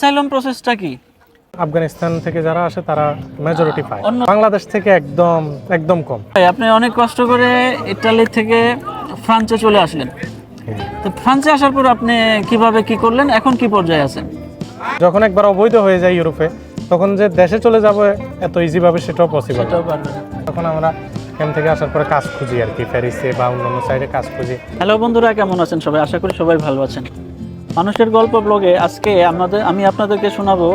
Asylum প্রসেসটা কি? আফগানিস্তান থেকে যারা আসে তারা মেজরিটি পায় বাংলাদেশ থেকে একদম একদম কম। আপনি অনেক কষ্ট করে ইটালি থেকে ফ্রান্সে চলে আসলেন। তো ফ্রান্সে আসার পর আপনি কীভাবে কি করলেন? এখন কি পর্যায়ে আছেন? যখন একবার অবৈধ হয়ে যায় ইউরোপে তখন যে দেশে চলে যাব এত ইজিভাবে সেটাও পসিবল তখন আমরা এখান থেকে আসার পরে কাজ খুঁজি আর কি প্যারিসে বা অন্যান্য সাইডে কাজ খুঁজি। হ্যালো বন্ধুরা কেমন আছেন সবাই? আশা করি সবাই ভালো আছেন। মানুষের গল্প ব্লগে আজকে আমাদের আমি আপনাদেরকে শোনাবো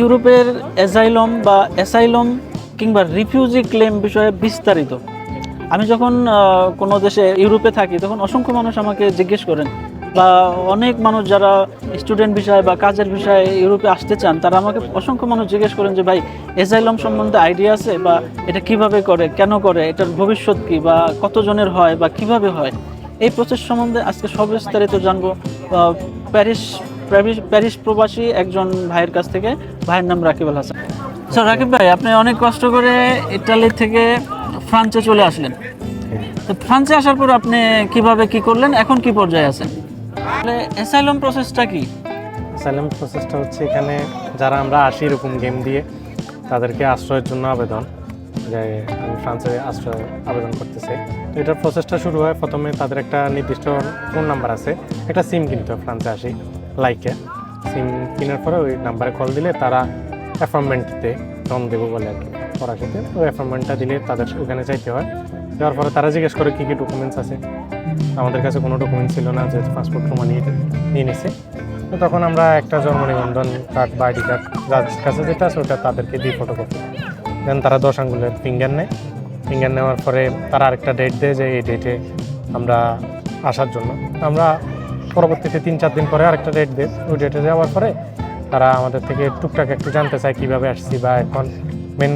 ইউরোপের অ্যাজাইলম বা অ্যাসাইলম কিংবা রিফিউজি ক্লেম বিষয়ে বিস্তারিত। আমি যখন কোনো দেশে ইউরোপে থাকি, তখন অসংখ্য মানুষ আমাকে জিজ্ঞেস করেন বা অনেক মানুষ যারা স্টুডেন্ট বিষয়ে বা কাজের বিষয়ে ইউরোপে আসতে চান, তারা আমাকে অসংখ্য মানুষ জিজ্ঞেস করেন যে, ভাই, এজাইলম সম্বন্ধে আইডিয়া আছে বা এটা কীভাবে করে, কেন করে, এটার ভবিষ্যৎ কি বা কতজনের হয় বা কীভাবে হয়? এই প্রসেস সম্বন্ধে আজকে সবিস্তারিত জানব। প্যারিস প্যারিস প্রবাসী একজন ভাইয়ের কাছ থেকে, ভাইয়ের নাম রাকিব আল হাসান। স্যার, রাকিব ভাই, আপনি অনেক কষ্ট করে ইটালি থেকে ফ্রান্সে চলে আসলেন। তো ফ্রান্সে আসার পর আপনি কীভাবে কি করলেন? এখন কি পর্যায়ে আছেন? তাহলে অ্যাসাইলাম প্রসেসটা কি? অ্যাসাইলম প্রসেসটা হচ্ছে এখানে যারা আমরা আসি এরকম গেম দিয়ে, তাদেরকে আশ্রয়ের জন্য আবেদন। যে আমি ফ্রান্সে আশ্রয় আবেদন করতে চাই এটার প্রসেসটা শুরু হয় প্রথমে তাদের একটা নির্দিষ্ট ফোন নাম্বার আছে। একটা সিম কিনতে হয়, ফ্রান্সে আসি লাইকে সিম কেনার পরে ওই নাম্বারে কল দিলে তারা অ্যাপয়েন্টমেন্ট দিতে ফর্ম দেবো বলে আর কি। ফরাসিতে ওই অ্যাপয়েন্টমেন্টটা দিলে তাদের ওখানে চাইতে হয়। যাওয়ার পরে তারা জিজ্ঞেস করে কী কী ডকুমেন্টস আছে। আমাদের কাছে কোনো ডকুমেন্টস ছিল না, যেহেতু পাসপোর্ট প্রমাণ নিয়ে নিছে। তো তখন আমরা একটা জন্ম নিবন্ধন কার্ড বা আইডি কার্ড যার কাছে যেটা আছে ওটা তাদেরকে দিই ফটোকপি দেন তারা দশ আঙ্গুলের ফিঙ্গার নেয়। ফিঙ্গার নেওয়ার পরে তারা আরেকটা ডেট দেয় যে এই ডেটে আমরা আসার জন্য। আমরা পরবর্তীতে তিন চার দিন পরে আরেকটা ডেট দেয় ওই ডেটে যাওয়ার পরে তারা আমাদের থেকে টুকটাক একটু জানতে চায় কীভাবে আসছি বা এখন মেন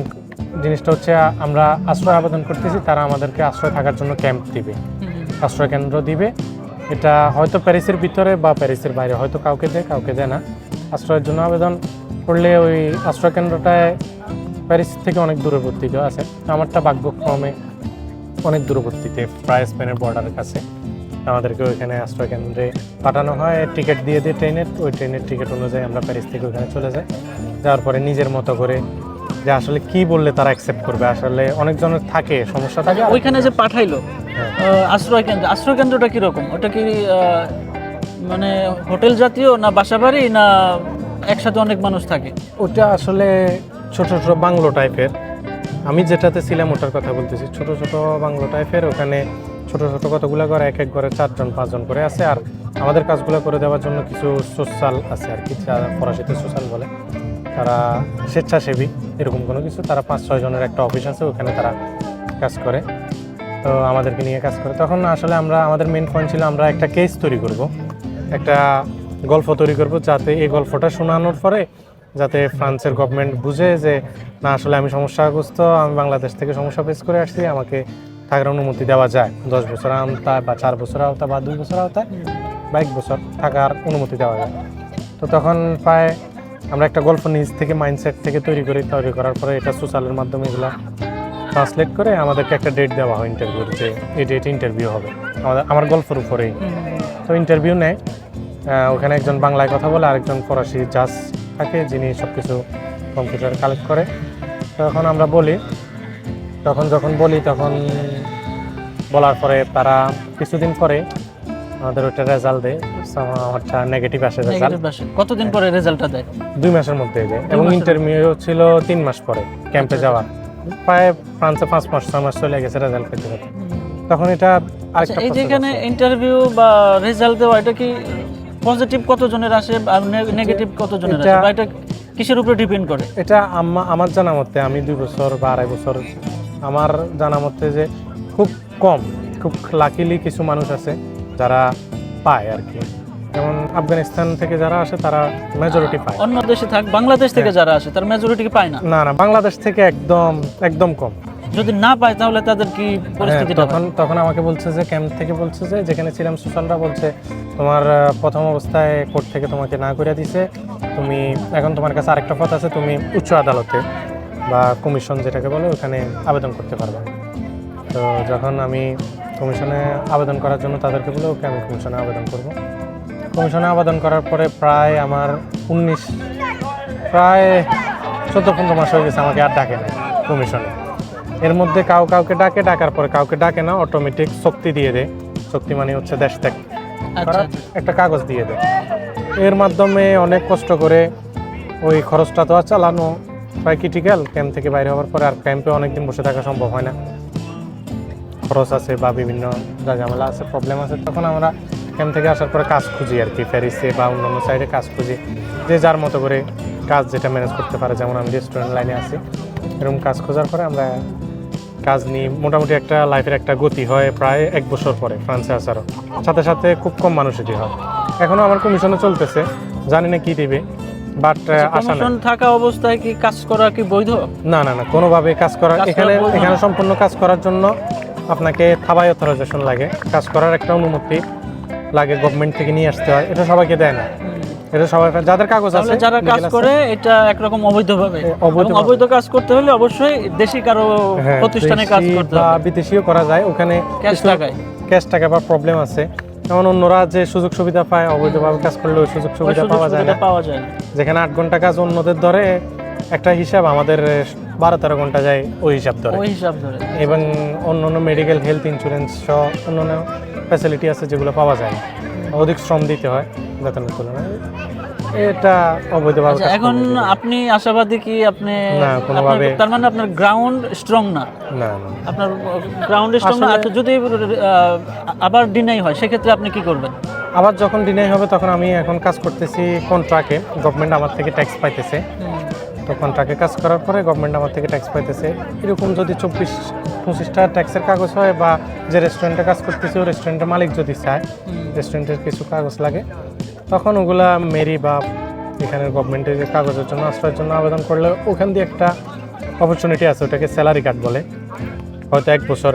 জিনিসটা হচ্ছে আমরা আশ্রয় আবেদন করতেছি তারা আমাদেরকে আশ্রয় থাকার জন্য ক্যাম্প দিবে। আশ্রয় কেন্দ্র দিবে। এটা হয়তো প্যারিসের ভিতরে বা প্যারিসের বাইরে হয়তো কাউকে দেয় কাউকে দেয় না। আশ্রয়ের জন্য আবেদন করলে ওই আশ্রয় কেন্দ্রটায় প্যারিস থেকে অনেক দূরবর্তীতে আছে। আমারটা ভাগ্যক্রমে অনেক দূরবর্তীতে প্রায় স্পেনের বর্ডারের কাছে। আমাদেরকে ওইখানে আশ্রয় কেন্দ্রে পাঠানো হয় টিকিট দিয়ে দিয়ে ট্রেনের। ওই ট্রেনের টিকিট অনুযায়ী আমরা প্যারিস থেকে ওইখানে চলে যাই। যাওয়ার পরে নিজের মতো করে যে আসলে কি বললে তারা অ্যাকসেপ্ট করবে। আসলে অনেকজনের থাকে সমস্যা থাকে। ওইখানে যে পাঠাইলো হ্যাঁ। আহ, আশ্রয় কেন্দ্র আশ্রয় কেন্দ্রটা কীরকম? ওটা কি মানে হোটেল জাতীয় না বাসাবাড়ি না একসাথে অনেক মানুষ থাকে? ওটা আসলে ছোট ছোট বাংলো টাইপের। আমি যেটাতে ছিলাম ওটার কথা বলতেছি। ছোট ছোট বাংলো টাইপের, ওখানে ছোট ছোট কতগুলো ঘর, এক এক ঘরে চারজন, পাঁচজন করে আছে। আর আমাদের কাজগুলো করে দেওয়ার জন্য কিছু সোশ্যাল আছে আর কি ফরাসিতে সোশ্যাল বলে, তারা স্বেচ্ছাসেবী, এরকম কোনো কিছু। তারা পাঁচ, ছয় জনের একটা অফিস আছে, ওখানে তারা কাজ করে। তো আমাদেরকে নিয়ে কাজ করে। তখন আসলে আমরা, আমাদের মেন পয়েন্ট ছিল আমরা একটা কেস তৈরি করব, একটা গল্প তৈরি করব, যাতে এই গল্পটা শোনানোর পরে যাতে ফ্রান্সের গভর্নমেন্ট বুঝে যে না আসলে আমি সমস্যাগ্রস্ত আমি বাংলাদেশ থেকে সমস্যা ফেস করে আসছি আমাকে থাকার অনুমতি দেওয়া যায়। দশ বছর আওতায় বা চার বছর আওতায় বা দুই বছর আওতায় বা এক বছর থাকার অনুমতি দেওয়া যায়। তো তখন প্রায় আমরা একটা গল্প নিজ থেকে মাইন্ডসেট থেকে তৈরি করি তৈরি করার পরে এটা সোশ্যালের মাধ্যমে এগুলা ট্রান্সলেট করে আমাদেরকে একটা ডেট দেওয়া হয় ইন্টারভিউর যে এই ডেট ইন্টারভিউ হবে। আমাদের আমার গল্পের উপরেই। তো ইন্টারভিউ নেয় ওখানে একজন বাংলায় কথা বলে আরেকজন ফরাসি জাজ থাকে যিনি সব কিছু কম্পিউটার কালেক্ট করে। তখন আমরা বলি তখন যখন বলি তখন বলার পরে তারা কিছুদিন পরে আমাদের ওইটা রেজাল্ট দেয়। আমারটা নেগেটিভ আসে রেজাল্ট কতদিন পরে রেজাল্টটা দেয়? দুই মাসের মধ্যে দেয়। এবং ইন্টারভিউ ছিল তিন মাস পরে ক্যাম্পে যাওয়ার। প্রায় ফ্রান্সে পাঁচ মাস ছয় মাস চলে গেছে রেজাল্ট পেতে পেতে। তখন এটা আচ্ছা এই যেখানে ইন্টারভিউ বা রেজাল্ট দেওয়া এটা কি পজিটিভ কতজনের আসে আর নেগেটিভ কতজনের আসে? এটা- বা এটা কিসের উপরে ডিপেন্ড করে? এটা আমা- আমার জানা মতে আমি দুই বছর বা আড়াই বছর আমার জানা মতে যে খুব কম খুব লাকিলি কিছু মানুষ আছে যারা পায় আর কি। যেমন আফগানিস্তান থেকে যারা আসে তারা মেজরিটি পায়। অন্য দেশে থাক বাংলাদেশ থেকে হ্যাঁ। যারা আসে তার মেজরিটি পায় না? না না বাংলাদেশ থেকে একদম একদম কম। যদি না পায় তাহলে তাদের কি হ্যাঁ, পরিস্থিতিটা? তখন তখন আমাকে বলছে যে ক্যাম্প থেকে বলছে যে যেখানে ছিলাম সোশ্যালরা বলছে তোমার প্রথম অবস্থায় কোর্ট থেকে তোমাকে না করে দিছে। তুমি এখন তোমার কাছে আরেকটা পথ আছে তুমি উচ্চ আদালতে বা কমিশন যেটাকে বলে ওখানে আবেদন করতে পারবে। তো যখন আমি কমিশনে আবেদন করার জন্য তাদেরকে বলে ওকে আমি কমিশনে আবেদন করব। কমিশনে আবেদন করার পরে প্রায় আমার উনিশ প্রায় চোদ্দ পনেরো মাস হয়ে গেছে আমাকে আর ডাকে না কমিশনে এর মধ্যে কাউ কাউকে ডাকে ডাকার পরে কাউকে ডাকে না অটোমেটিক শক্তি দিয়ে দেয়। শক্তি মানে হচ্ছে দেশ ত্যাগ আচ্ছা একটা কাগজ দিয়ে দেয়। এর মাধ্যমে অনেক কষ্ট করে ওই খরচটা তো আর চালানো প্রায় ক্রিটিক্যাল ক্যাম্প থেকে বাইরে হওয়ার পরে আর ক্যাম্পে অনেকদিন বসে থাকা সম্ভব হয় না। খরচ আছে বা বিভিন্ন যা ঝামেলা আছে প্রবলেম আছে। তখন আমরা ক্যাম্প থেকে আসার পরে কাজ খুঁজি আর কি প্যারিসে বা অন্যান্য সাইডে কাজ খুঁজি। যে যার মতো করে কাজ যেটা ম্যানেজ করতে পারে যেমন আমি রেস্টুরেন্ট লাইনে আছি এরকম কাজ খোঁজার পরে আমরা কাজ নিয়ে মোটামুটি একটা লাইফের একটা গতি হয় প্রায় এক বছর পরে ফ্রান্সে আসারও। সাথে সাথে খুব কম মানুষেরই হয়। এখনও আমার কমিশনে চলতেছে। জানি না কি দিবে বাট নাই। থাকা অবস্থায় কি কাজ করা কি বৈধ? না না না কোনোভাবে কাজ করা এখানে এখানে সম্পূর্ণ কাজ করার জন্য আপনাকে থাবাই অথরাইজেশন লাগে। কাজ করার একটা অনুমতি লাগে গভর্নমেন্ট থেকে নিয়ে আসতে হয়। এটা সবাইকে দেয় না। এটা সবাই যাদের কাগজ আছে যারা কাজ করে এটা একরকম অবৈধভাবে। অবৈধ কাজ করতে হলে অবশ্যই দেশি কারও হ্যাঁ, প্রতিষ্ঠানে কাজ করতে হবে। বিদেশিও করা যায় ওখানে ক্যাশ টাকায়। ক্যাশ টাকা বা প্রবলেম আছে। যেমন অন্যরা যে সুযোগ সুবিধা পায় অবৈধভাবে কাজ করলে ওই সুযোগ সুবিধা পাওয়া যায় না। পাওয়া যায় যেখানে আট ঘণ্টা কাজ অন্যদের ধরে একটা হিসাব আমাদের বারো তেরো ঘণ্টা যায় ওই হিসাব ধরে। ওই হিসাব ধরে। এবং অন্য অন্য মেডিকেল হেলথ ইন্স্যুরেন্স সহ অন্যান্য ফ্যাসিলিটি আছে যেগুলো পাওয়া যায় না। অধিক শ্রম দিতে হয় বেতনের তুলনায়। এটা অবৈধভাবে আচ্ছা এখন আপনি আশাবাদী কি আপনি না, কোনোভাবে- তার মানে আপনার গ্রাউন্ড স্ট্রং না? না আপনার গ্রাউন্ড স্ট্রং না? আচ্ছা যদি আবার ডিনাই হয় সেক্ষেত্রে আপনি কি করবেন? আবার যখন ডিনাই হবে তখন আমি এখন কাজ করতেছি কন্ট্রাক্টে গভর্নমেন্ট আমার থেকে ট্যাক্স পাইতেছে। তো কন্ট্রাক্টে কাজ করার পরে গভর্নমেন্ট আমার থেকে ট্যাক্স পাইতেছে। এরকম যদি চব্বিশ পঁচিশটা ট্যাক্সের কাগজ হয় বা যে রেস্টুরেন্টে কাজ করতেছি ওই রেস্টুরেন্টের মালিক যদি চায় রেস্টুরেন্টের কিছু কাগজ লাগে, তখন ওগুলা মেরি বা এখানের গভর্নমেন্টের যে কাগজের জন্য, আশ্রয়ের জন্য আবেদন করলে ওখান দিয়ে একটা অপরচুনিটি আছে, ওটাকে স্যালারি কার্ড বলে। হয়তো এক বছর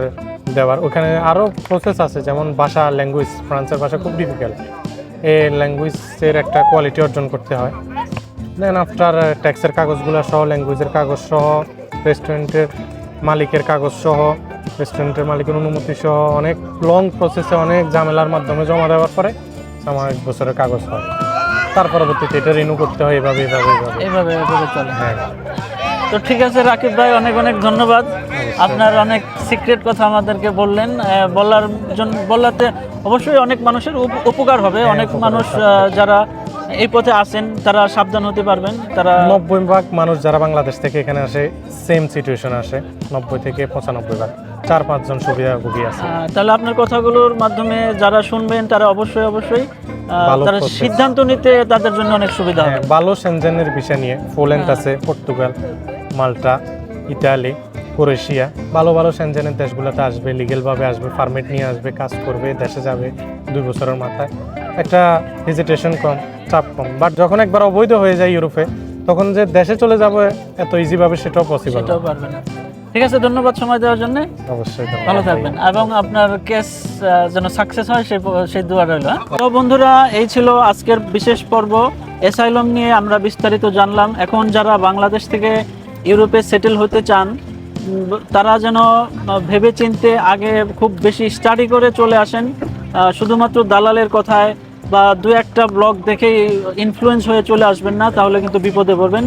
দেওয়ার। ওখানে আরও প্রসেস আছে, যেমন ভাষা ল্যাঙ্গুয়েজ ফ্রান্সের ভাষা খুব ডিফিকাল্ট এই ল্যাঙ্গুয়েজের একটা কোয়ালিটি অর্জন করতে হয়। দেন আফটার ট্যাক্সের কাগজগুলো সহ ল্যাঙ্গুয়েজের কাগজ সহ রেস্টুরেন্টের মালিকের কাগজ সহ রেস্টুরেন্টের মালিকের অনুমতি সহ অনেক লং প্রসেসে অনেক ঝামেলার মাধ্যমে জমা দেওয়ার পরে আমার এক বছরের কাগজ হয়। তার পরবর্তীতে এটা রিনিউ করতে হয় এভাবে এভাবে এভাবে। এইভাবে এভাবে চলে। হ্যাঁ। তো ঠিক আছে রাকিব ভাই অনেক অনেক ধন্যবাদ। আপনার অনেক সিক্রেট কথা আমাদেরকে বললেন। বলার জন্য বলাতে অবশ্যই অনেক মানুষের উপ- উপকার হবে। হ্যাঁ, অনেক মানুষ যারা এই পথে আসেন তারা সাবধান হতে পারবেন। তারা নব্বই ভাগ মানুষ যারা বাংলাদেশ থেকে এখানে আসে সেম সিচুয়েশন আসে নব্বই থেকে পঁচানব্বই ভাগ। চার পাঁচজন সুবিধাভোগী আছে। তাহলে আপনার কথাগুলোর মাধ্যমে যারা শুনবেন তারা অবশ্যই অবশ্যই তারা সিদ্ধান্ত নিতে তাদের জন্য অনেক সুবিধা হবে। হ্যাঁ, ভালো সেনজেনের বিষয় নিয়ে পোল্যান্ড হ্যাঁ। আছে পর্তুগাল মাল্টা ইতালি ক্রোয়েশিয়া। ভালো ভালো সেনজেনের দেশগুলোতে আসবে লিগেলভাবে আসবে পারমিট নিয়ে আসবে কাজ করবে দেশে যাবে দুই বছরের মাথায়। একটা হেজিটেশন কম চাপ কম। বাট যখন একবার অবৈধ হয়ে যায় ইউরোপে তখন যে দেশে চলে যাবে এত ইজিভাবে সেটাও পসিবল সেটাও পারবেন ঠিক আছে ধন্যবাদ সময় দেওয়ার জন্য। অবশ্যই ভালো থাকবেন। এবং আপনার কেস যেন সাকসেস হয় সেই সেই দোয়া রইল হ্যাঁ? তো বন্ধুরা এই ছিল আজকের বিশেষ পর্ব। এসাইলম নিয়ে আমরা বিস্তারিত জানলাম। এখন যারা বাংলাদেশ থেকে ইউরোপে সেটেল হতে চান তারা যেন ভেবে চিনতে আগে খুব বেশি স্টাডি করে চলে আসেন। শুধুমাত্র দালালের কথায় বা দু একটা ব্লগ দেখে ইনফ্লুয়েন্স হয়ে চলে আসবেন না, তাহলে কিন্তু বিপদে পড়বেন।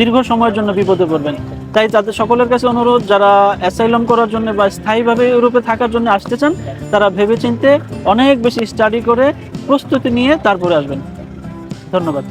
দীর্ঘ সময়ের জন্য বিপদে পড়বেন। তাই তাদের সকলের কাছে অনুরোধ, যারা অ্যাসাইলম করার জন্য বা স্থায়ীভাবে ইউরোপে থাকার জন্য আসতে চান, তারা ভেবেচিন্তে অনেক বেশি স্টাডি করে প্রস্তুতি নিয়ে তারপরে আসবেন। ধন্যবাদ।